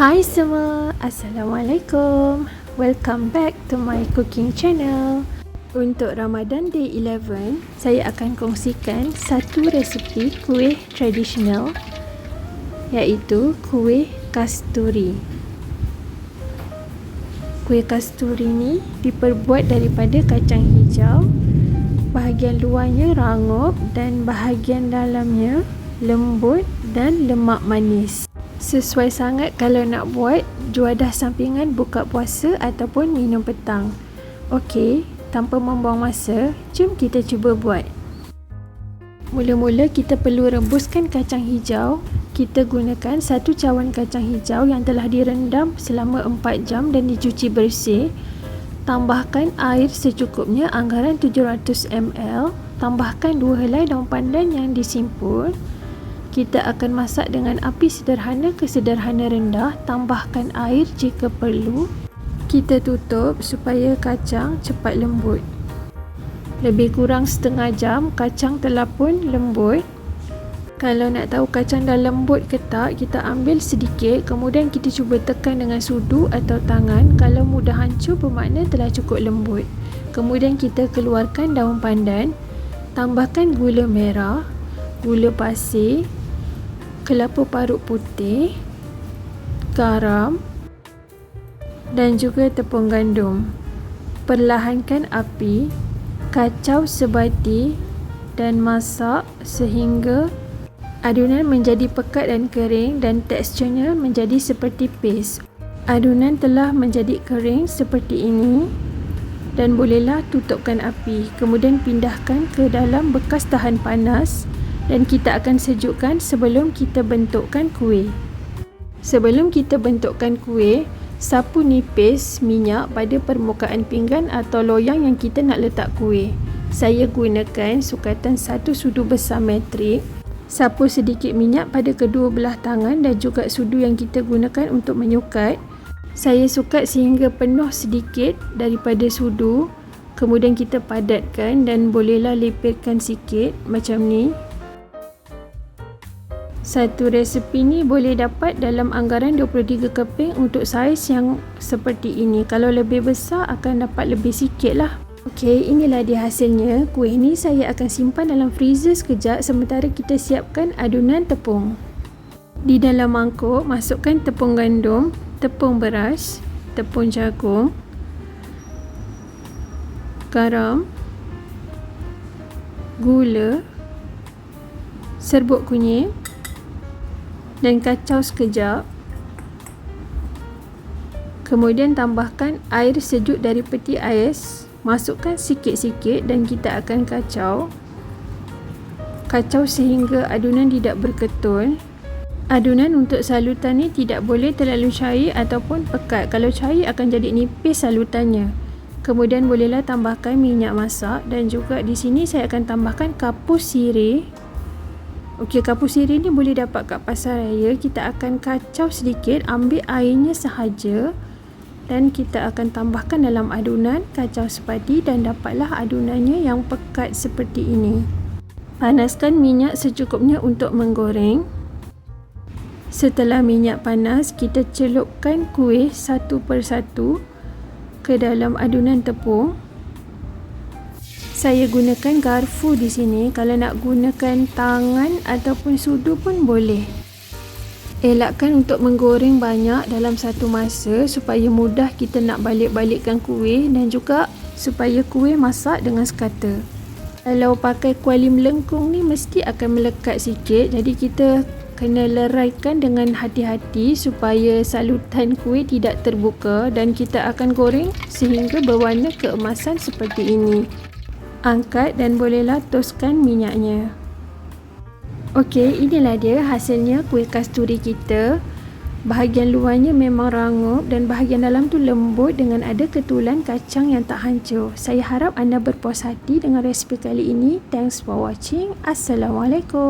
Hai semua, Assalamualaikum. Welcome back to my cooking channel. Untuk Ramadan Day 11 Saya akan kongsikan satu resepi kuih tradisional Iaitu kuih kasturi. Kuih kasturi ni diperbuat daripada kacang hijau Bahagian luarnya rangup dan bahagian dalamnya lembut dan lemak manis Sesuai sangat kalau nak buat juadah sampingan buka puasa ataupun minum petang. Okey, tanpa membuang masa, jom kita cuba buat. Mula-mula kita perlu rebuskan kacang hijau. Kita gunakan satu cawan kacang hijau yang telah direndam selama 4 jam dan dicuci bersih. Tambahkan air secukupnya anggaran 700 ml. Tambahkan 2 helai daun pandan yang disimpul. Kita akan masak dengan api sederhana ke sederhana rendah, tambahkan air jika perlu. Kita tutup supaya kacang cepat lembut. Lebih kurang setengah jam, kacang telah pun lembut. Kalau nak tahu kacang dah lembut ke tak, kita ambil sedikit, kemudian kita cuba tekan dengan sudu atau tangan. Kalau mudah hancur, bermakna telah cukup lembut. Kemudian kita keluarkan daun pandan, tambahkan gula merah, gula pasir, kelapa parut putih, garam dan juga tepung gandum. Perlahankan api, kacau sebati dan masak sehingga adunan menjadi pekat dan kering dan teksturnya menjadi seperti paste. Adunan telah menjadi kering seperti ini dan bolehlah tutupkan api. Kemudian pindahkan ke dalam bekas tahan panas dan kita akan sejukkan sebelum kita bentukkan kuih. Sebelum kita bentukkan kuih, sapu nipis minyak pada permukaan pinggan atau loyang yang kita nak letak kuih. Saya gunakan sukatan satu sudu besar metrik. Sapu sedikit minyak pada kedua belah tangan dan juga sudu yang kita gunakan untuk menyukat. Saya sukat sehingga penuh sedikit daripada sudu. Kemudian kita padatkan dan bolehlah lepirkan sikit macam ni. Satu resepi ni boleh dapat dalam anggaran 23 keping untuk saiz yang seperti ini. Kalau lebih besar akan dapat lebih sikit lah. Okey, inilah dia hasilnya. Kuih ni saya akan simpan dalam freezer sekejap sementara kita siapkan adunan tepung. Di dalam mangkuk, masukkan tepung gandum, tepung beras, tepung jagung, garam, gula, serbuk kunyit, dan kacau sekejap. Kemudian tambahkan air sejuk dari peti ais. Masukkan sikit-sikit dan kita akan kacau. Kacau sehingga adunan tidak berketul. Adunan untuk salutan ni tidak boleh terlalu cair ataupun pekat. Kalau cair akan jadi nipis salutannya. Kemudian bolehlah tambahkan minyak masak dan juga di sini saya akan tambahkan kapus sirih Okey, kapur sirih ni boleh dapat kat pasar raya. Kita akan kacau sedikit, ambil airnya sahaja dan kita akan tambahkan dalam adunan kacau sepadi dan dapatlah adunannya yang pekat seperti ini. Panaskan minyak secukupnya untuk menggoreng. Setelah minyak panas, kita celupkan kuih satu persatu ke dalam adunan tepung. Saya gunakan garfu di sini. Kalau nak gunakan tangan ataupun sudu pun boleh. Elakkan untuk menggoreng banyak dalam satu masa supaya mudah kita nak balik-balikkan kuih dan juga supaya kuih masak dengan sekata. Kalau pakai kuali melengkung ni mesti akan melekat sikit. Jadi kita kena leraikan dengan hati-hati supaya salutan kuih tidak terbuka dan kita akan goreng sehingga berwarna keemasan seperti ini angkat dan bolehlah toskan minyaknya. Okey, inilah dia hasilnya kuih kasturi kita. Bahagian luarnya memang rangup dan bahagian dalam tu lembut dengan ada ketulan kacang yang tak hancur. Saya harap anda berpuas hati dengan resipi kali ini. Thanks for watching. Assalamualaikum.